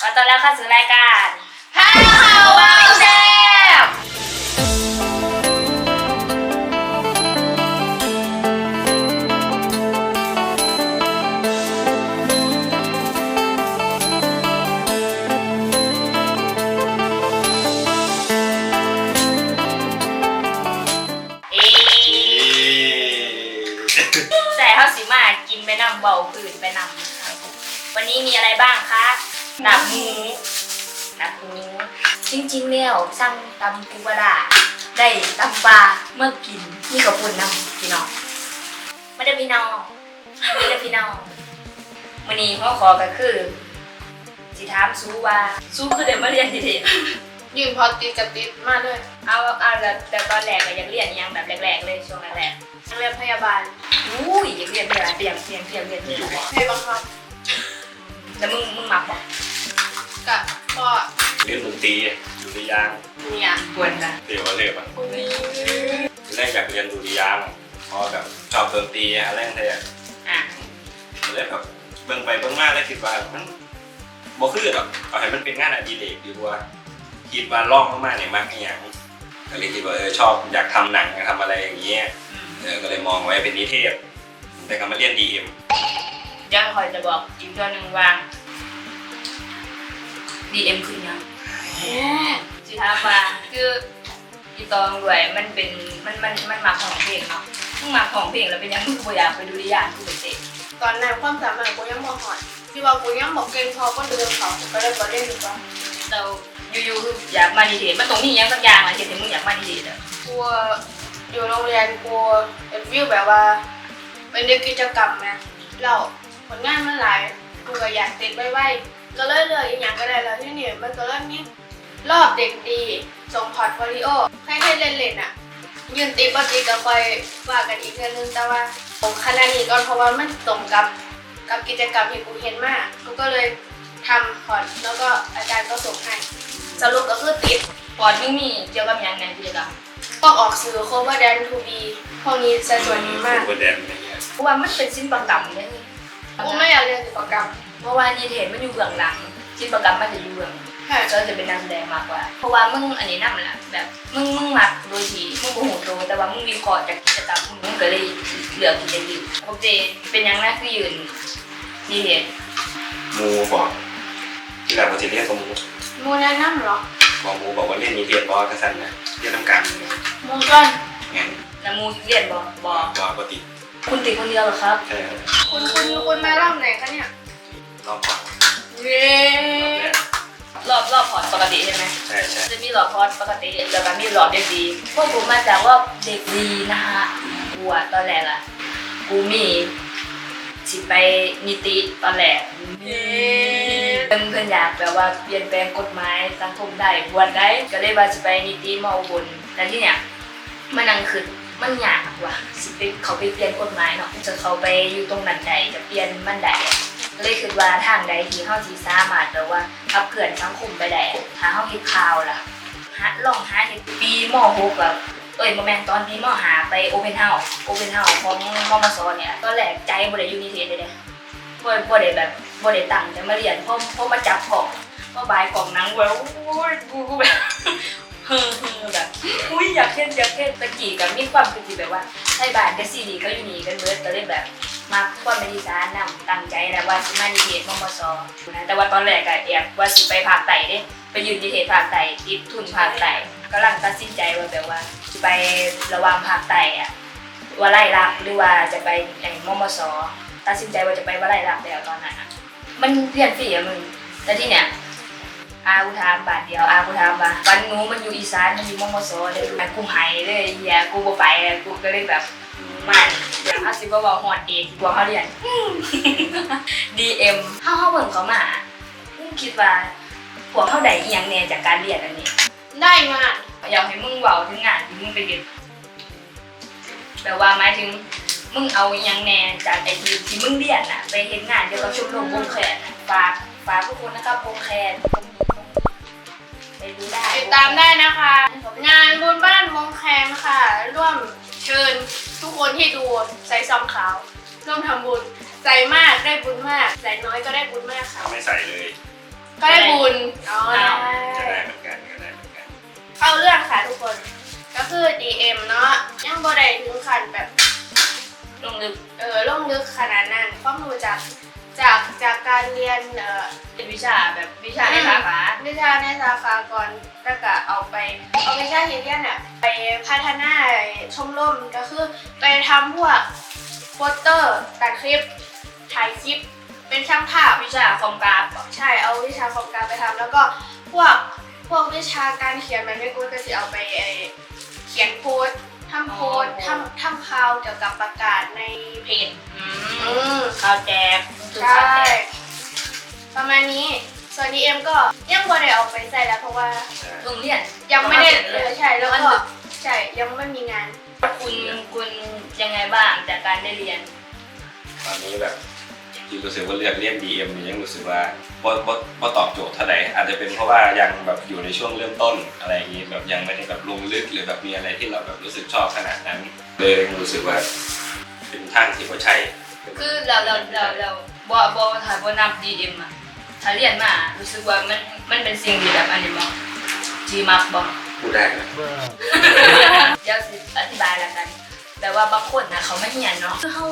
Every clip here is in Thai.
ขอต้อนรับเข้าสู่รายการข้าวว้าวแซ่บเอ๊ะแต่เขาสิมากินไปนำเบาผื่นไปนำนะคะวันนี้มีอะไรบ้างคะ หนับหมูหนับหมูจริงๆแล้วสั่งตำปูปลาร้าได้ตำปลาเมื่อกินนี่กับปุ่นนำพี่น้องไม่ได้พี่น้องไม่ได้พี่น้องวันนี้ข้อขอก็คือสิถามซูว่าซูคือเด็กมาเรียนที่เด็ยืนพอติดกับติดมากเลยเอาเอาแต่แต่ตอนแรกก็ยังเรียนอยังแบบแรกๆเลยช่วงแรกเรียนพยาบาลๆอุ้ยยังเรียนเรียนเตรียมเตรียมเตรียมเรียนเรียนให้บังคับแล้วมึงมึงมักบอก กับพ่อเรียนดนตรีดุริยางค์เนี่ยควรนะเรียกว่าเรียกอะแรกอยากเรียนดุริยางค์เพราะแบบชอบดนตรีอะไรนั่นเลยอะแล้วแบบเบิ่งไปเบิ่งมาแล้วคิดว่ามันบ่คือหรอกเอาให้มันเป็นงานอดิเรกดีกว่าคิดว่าล่องมากๆเนี่ยมากอหย่างก็เลยคิดว่าเออชอบอยากทำหนังทำอะไรอย่างเงี้ยเออก็เลยมองไว้เป็นนิเทศ แต่ก็มาเรียนดีเอ็ม เดี๋ยวคอยจะบอกอีกตัวหนึ่งว่า DM คือยังสิถามว่าคืออีตองด้วยมันเป็นมันมันมันมาของเพลงเนาะมึงมาของเพลงแล้วเป็นยังมึงบ่อยากไปดูดิยานกูเป็นเด็กตอนนั้นความสามารถกูยังมอหอดที่ว่ากูยังบอกเก่งพอก็เดินเขาก็เลยมาเล่นดีกว่าเราอยู่ๆคืออยากมาดีเทศมันตรงนี้ยังสักอย่างอะเห็นถึงมึงอยากมาดีเทศอะกูอยู่โรงเรียนกูเป็นวิวแบบว่า เป็นเด็กกิจกรรมนะเราผลงานมันหลายกูก็อยากติดไว้ๆ ก็เลยเลยอีกอย่างก็ได้แล้วที่นี่มันก็เริ่มนี้รอบเด็กดีส่งพอร์ตโฟลิโอให้ให้เล่นๆอะยืนตีปฏิก็ค่อยว่ากันอีกเรื่องนึงแต่ว่าผมคณะนี้ก่อนเพราะว่ามันตรงกับกับกิจกรรมที่กูเห็นมากกูก็เลยทำพอร์ตแล้วก็อาจารย์ก็ส่งให้สรุปก็คือติดก่อนมึงมีเกี่ยวกับหยังในกิจกรรมต้องออกสื่อ cover dance to be พวกนี้จะส่วนนี้มากโคแดนอะไรเงี้ยเพราะว่ามันเป็นศิลปกรรมเนี่ยกูไม่อยากเรียนศิลปกรรม เพราะว่าดีเทศมันอยู่เบื้องหลังศิลปกรรมมันจะอยู่เบื้องใช่ก็จะเป็นนักแสดงมากกว่า เพราะว่ามึงอันนี้นั่นแหละแบบมึงมึงมักโดยที่มึงโมโหโตแต่ว่ามึงวิเคราะห์จากกิจกรรมมึงก็เลยเลือกที่จะยืนโอเคเป็นหยังนะคือยืนดีเทศหมูบอกที่แรกว่าจะเรียนตรงหมูมูแนะนำเหรอบอกหมูบอกว่าเรียนนิเทศบอกกระสันนะเรียนน้ำกันมูก่อนงั้นแล้วมูเรียนบอกบอบอกปกติคุณติดคนเดียวเหรอครับแค่คุณคุณคุณมารอบไหนคะเนี่ย รอบก่อนเย้รอบรอบพอร์ตปกติใช่ไหมใช่ใช่จะมีหลอดพอดปกติแล้วก็มีหลอดเด็กดี พวกผมมาจากว่าเด็กดีนะฮะกูอะตอนแรกอะกูมีสิไปนิติตอนแรกเพิ่นเพิ่นอยากแบบว่าเปลี่ยนแปลงกฎหมายสังคมได้บวชได้ก็เลยว่าสิไปนิติมออุบลแล้วที่เนี้ยมันนั่งคือมันยากว่ะสิไปเขาไปเปลี่ยนกฎหมายเนาะจะเขาไปอยู่ตรงนั้นใดจะเปลี่ยนมันใดก็ เลยคิดว่าทางใดที่เฮาสิสามารถแบบว่าขับเคลื่อนสังคมไปได้ถ้าเฮาเฮ็ดข่าวล่ะหาลองหาเห็ดปีมหกแบบเอ้ยโมแมนตอนปีมหาไปโอเปนเฮาส์โอเปนเฮาส์ของมอมสเนี่ยตอนแรกใจบ่ได้อยู่นิเทศเลยเด้บ่บ่ได้แบบบ่ได้ตั้งใจมาเรียนเพราะเพราะมาจับของมาบายของหนังเว้ยโอ้ยกูกูแบบเฮ้อแบบอุ้ยอยากเห็นอยากเห็นตะกี้กับมีความคิดที่แบบว่าไทยบ้านกับซีดีเขาอยู่นี่กันเบิดก็เลยแบบ มาความเป็นอีสานนำตั้งใจแล้วว่าสิมานิเทศมอมสนะแต่ว่าตอนแรกก็แอบว่าสิไปภาคใต้เด้ไปยืนดีเทศภาคใต้ติดทุนภาคใต้กำลังตัดสินใจว่าแบบว่าจะไประวางภาคใต้อะว่าไล่ลักหรือว่าจะไปไอ้มมสตัดสินใจว่าจะไปว่าไล่ลักแล้วตอนนั้นอะมันเรียนฟรีอะมึงแต่ที่เนี้ยอากูถามบาทเดียวอากูถามว่าวันงูมันอยู่อีสานมันอยู่มมสเด้อกูหายเลยเฮียกูบ่ไปกูก็เลยแบบ มันอย่างอาสิบ่บอกฮอดเองกว่าเขาเรียน DM เฮาเฮาเบิ่งเขามามึงคิดว่าพวกเขาได้อีหยังแหน่จากการเรียนอันนี้ ได้งานอยากให้มึงเว้าถึงงานที่มึงไปเรียนแปลว่าหมายถึงมึงเอาอีหยังแหน่จากไอ้ที่ที่มึงเรียนน่ะ ไปเฮ็ดงานเกี่ยวกับชมรมวงแขนน่ะฝากฝากทุกคนนะครับวงแขนไปดูได้ติดตามได้นะคะ งานบุญบ้านมงแคนค่ะ ร่วม เชิญทุกคนที่ดูใส่ซองขาวร่วมทำบุญใส่มากได้บุญมากใส่น้อยก็ได้บุญมากค่ะ ไม่ใส่เลย ก็ได้บุคุณอ๋อก็ได้ได้เหมือนกันก็ได้เหมือนกัน เข้าเรื่องค่ะทุกคน ก็คือ DM เนาะยังบ่ได้ถึงขั้นแบบลงลึกเออลงลึกขนาดนั้นความรู้จากจา กจากการเรียนเอ่อเป็นวิชาแบบวิชาในสาขาวิชาในสาขาก่อนแล้วก็เอาไปเอาวิชาที่เรียนเนี่ยไปพัฒนาชมรมก็คือไปทำพวกโปสเตอร์ตัดคลิปถ่ายคลิป เป็นช่างภาพวิชาคอมกราฟเหรอใช่เอาวิชาของการไปทำแล้วก็พวกพวกวิชาการเขียนมันไม่กูก็จะเอาไปไอ้เขียนโพสต์ทำโพสต์ทำทำข่าวเกี่ยวกับประกาศในเพจอือืมมข่าวแจกคือใช่ ส่วน DM ก็ยังบ่ได้เอาไปใส่แล้วเพราะว่าโรงเรียนยังไม่ได้เลเอยอใช่แล้วมันก็ดึกใช่ยังไม่มีงาน คุณคุณยังไงบ้างจากการได้เรียน ตอนนี้แบบที่รู้สึกว่าเลือกเรียน DM เนี่ยยังรู้สึกว่าบ่บ่บ่ตอบโจทย์เท่าไหร่อาจจะเป็นเพราะว่ายังแบบอยู่ในช่วงเริ่มต้นอะไรอย่างนี้แบบยังไม่ได้แบบลงลึกหรือแบบมีอะไรที่เราแบบรู้สึกชอบขนาดนั้น เลยรู้สึกว่าเป็นทางที่บ่ใช่คือเราเราเราเราบ่บ่ถ้าบ่นับ DM อะ ถ้าเรียนมารู้สึกว่ามันมันเป็นสิ่งที่แบบอันนี้บ่ที่มักบ่พูดได้นะเดี๋ยวสิอธิบายแล้วกันแต่ว่าบางคนนะเขาไม่เหียนเนาะคือเขา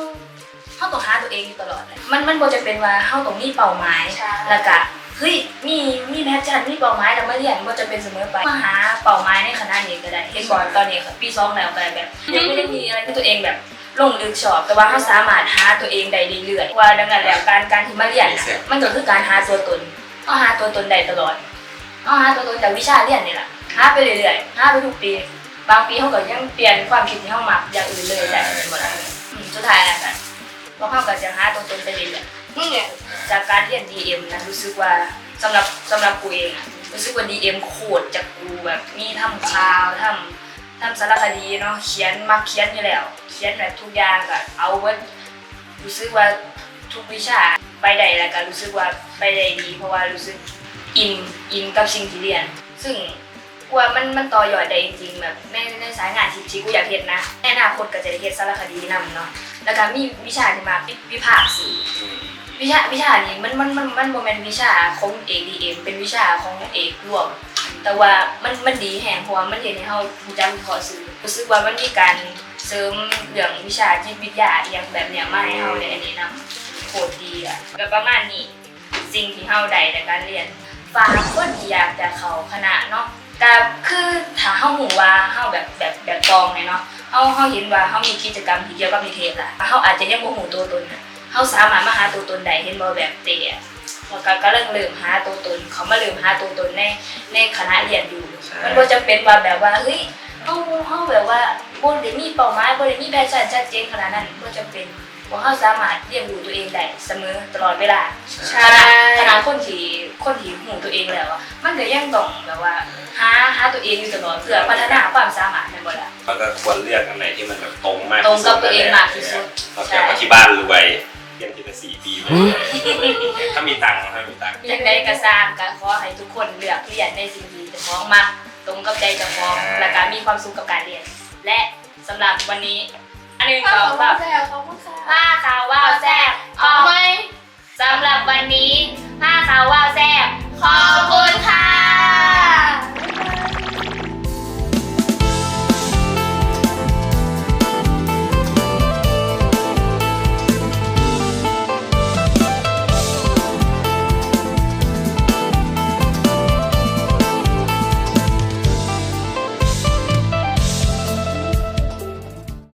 เขาต้องหาตัวเองอยู่ตลอดเลยมันมันบ่จะเป็นว่าเขาต้องมีเป้าหมายใช่แล้วก็เฮ้ยมีมีแพชชั่นมีเป้าหมายแล้วมาเรียนบ่จะเป็นเสมอไปมาหาเป้าหมายในคณะนี้ก็ได้เห็นบ่ตอนนี้ปีสองแล้วก็แบบยังไม่ได้มีอะไรที่ตัวเองแบบ ลงลึกชอบ แต่ว่าเขาสามารถหาตัวเองได้เรื่อยๆว่าดังนั้นแล้วการการที่มาเรียนน่ะมันก็คือการหาตัวตนเขาหาตัวตนได้ตลอดเขาหาตัวตนจากวิชาเรียนนี่แหละหาไปเรื่อยๆหาไปทุกปี บางปีเขาก็ยังเปลี่ยนความคิดที่เขามักอย่างอื่นเลยแต่หมดแล้วอืมสุดท้ายแล้วกันพวกเขาก็จะหาตัวตนไปเรื่อยนี่ไงๆจากการเรียน DM นะรู้สึกว่าสำหรับสำหรับกูเองอะรู้สึกว่า DM โคตรจากกูแบบมีทำข่าวทำ ทำสารคดีเนาะเขียนมักเขียนอยู่แล้ว เขียนแบบทุกอย่างก็เอาไว้รู้สึกว่าทุกวิชาไปได้แล้วก็รู้สึกว่าไปได้ดี เพราะว่ารู้สึกอินอินกับสิ่งที่เรียน ซึ่งกว่ามันมันต่อยอดได้จริงๆแบบในในสายงานที่ที่กูอยากเห็นนะในอนาคตก็จะได้เห็นสารคดีนำเนาะแล้วก็มีวิชาที่มาวิภาคสื่อวิชาวิชานี้มันมันมันมันโมเมนต์วิชาของเอกดีเอ็มเป็นวิชาของเอกรวม แต่ว่ามันมันดีแห่งเพราะว่ามันเห็นให้เรารู้จักวิเคราะห์สื่อรู้สึกว่ามันมีการเสริมเรื่องวิชาจิตวิทยาอหย่างแบบเนี้ยมาให้เราในอันนี้นำโคตรดีอะก็ประมาณนี้สิ่งที่เราได้ในการเรียนฝากคนที่อยากจะเข้าคณะเนาะแต่คือถ้าเฮาหูว่าเฮาแบบแบบแบบกองเนี่ยเนาะเฮาเฮาเห็นว่าเฮามีกิจกรรมที่เกี่ยวกับนิเทศล่ะเฮาอาจจะยังบ่หูตัวตนน่ะเฮาสามารถมาหาตัวตนได้เห็นบ่แบบเตะ แล้วก็ก็เริ่มเริ่มหาตัวตน เขามาเริ่มหาตัวตนในในคณะเรียนอยู่ มันบ่จำเป็นว่าแบบว่าเฮ้ยเฮาเฮาแบบว่าบ่ได้มีเป้าหมายบ่ได้มีแพชชั่นชัดเจนขนาดนั้นบ่จำเป็นเพราะเฮาสามารถเรียนรู้ตัวเองได้เสมอตลอดเวลาใช่ขนาดคนที่คนที่หูตัวเองแล้วอะมันก็ยังต้องแบบว่าหาหาตัวเองอยู่ตลอดเพื่อพัฒนาความสามารถในบ่ล่ะมันก็ควรเลือกอันไหนที่มันแบบตรงมากตรงกับตัวเองมากที่สุดนอกจากว่าที่บ้านรวย เรียนทีละสี่ปีไปเลยถ้ามีตังค์ถ้ามีตังค์จังใดก็สร้างก็ขอให้ทุกคนเลือกเรียนในสิ่งที่เจะฟ้าของมักตรงกับใจเจะฟ้าของและก็มีความสุขกับการเรียน และสำหรับวันนี้ อันหนึงขก็อบคุณแบบแซ่ขอบคุณค่ะผ้าขาวว่าวแซ่บอเอาอกไหม สำหรับวันนี้ผ้าขาวว่าวแซ่บ